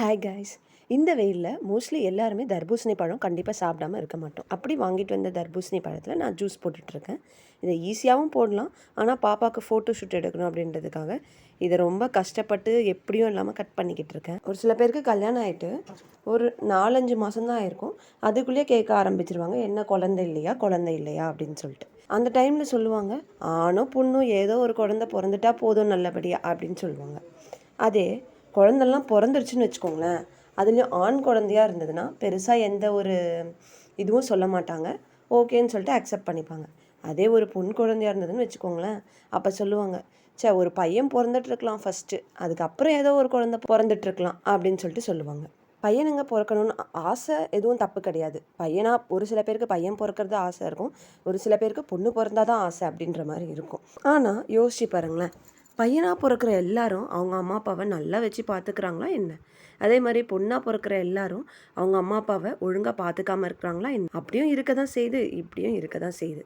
Hi guys இந்த வெயிலில் mostly எல்லாருமே தர்பூசணி பழம் கண்டிப்பாக சாப்பிடாம இருக்க மாட்டோம். அப்படி வாங்கிட்டு வந்த தர்பூசணி பழத்தில் நான் ஜூஸ் போட்டுட்ருக்கேன். இதை ஈஸியாகவும் போடலாம். ஆனால் பாப்பாவுக்கு ஃபோட்டோ ஷூட் எடுக்கணும் அப்படின்றதுக்காக இதை ரொம்ப கஷ்டப்பட்டு எப்படியும் இல்லாமல் கட் பண்ணிக்கிட்டு இருக்கேன். ஒரு சில பேருக்கு கல்யாணம் ஆகிட்டு ஒரு நாலஞ்சு மாதம் தான் அதுக்குள்ளேயே கேட்க ஆரம்பிச்சிருவாங்க என்ன குழந்தை இல்லையா? குழந்தை இல்லையா? அப்படின்னு சொல்லிட்டு. அந்த டைமில் சொல்லுவாங்க ஆணும் பொண்ணும் ஏதோ ஒரு குழந்தை பிறந்துட்டா போதும் நல்லபடியாக அப்படின்னு சொல்லுவாங்க. அதே குழந்தெல்லாம் பிறந்துருச்சுன்னு வச்சுக்கோங்களேன். அதுலேயும் ஆண் குழந்தையா இருந்ததுன்னா பெருசாக எந்த ஒரு இதுவும் சொல்ல மாட்டாங்க. ஓகேன்னு சொல்லிட்டு அக்செப்ட் பண்ணிப்பாங்க. அதே ஒரு பொன் குழந்தையா இருந்ததுன்னு வச்சுக்கோங்களேன். அப்போ சொல்லுவாங்க சே ஒரு பையன் பிறந்துட்டுருக்கலாம் ஃபஸ்ட்டு அதுக்கப்புறம் ஏதோ ஒரு குழந்தை பிறந்துட்டுருக்கலாம் அப்படின்னு சொல்லிட்டு சொல்லுவாங்க. பையனுங்க பிறக்கணும்னு ஆசை எதுவும் தப்பு கிடையாது. பையனா ஒரு சில பேருக்கு பையன் பிறக்கிறது ஆசை இருக்கும். ஒரு சில பேருக்கு பொண்ணு பிறந்தா தான் ஆசை அப்படின்ற மாதிரி இருக்கும். ஆனால் யோசிச்சு பாருங்களேன். பையனாக பிறக்கிற எல்லாரும் அவங்க அம்மா அப்பாவை நல்லா வச்சு பார்த்துக்கிறாங்களா என்ன? அதே மாதிரி பொண்ணாக பிறக்கிற எல்லாரும் அவங்க அம்மா அப்பாவை ஒழுங்காக பார்த்துக்காம இருக்கிறாங்களா என்ன? அப்படியும் இருக்க தான் செய்யுது இப்படியும் இருக்க தான் செய்யுது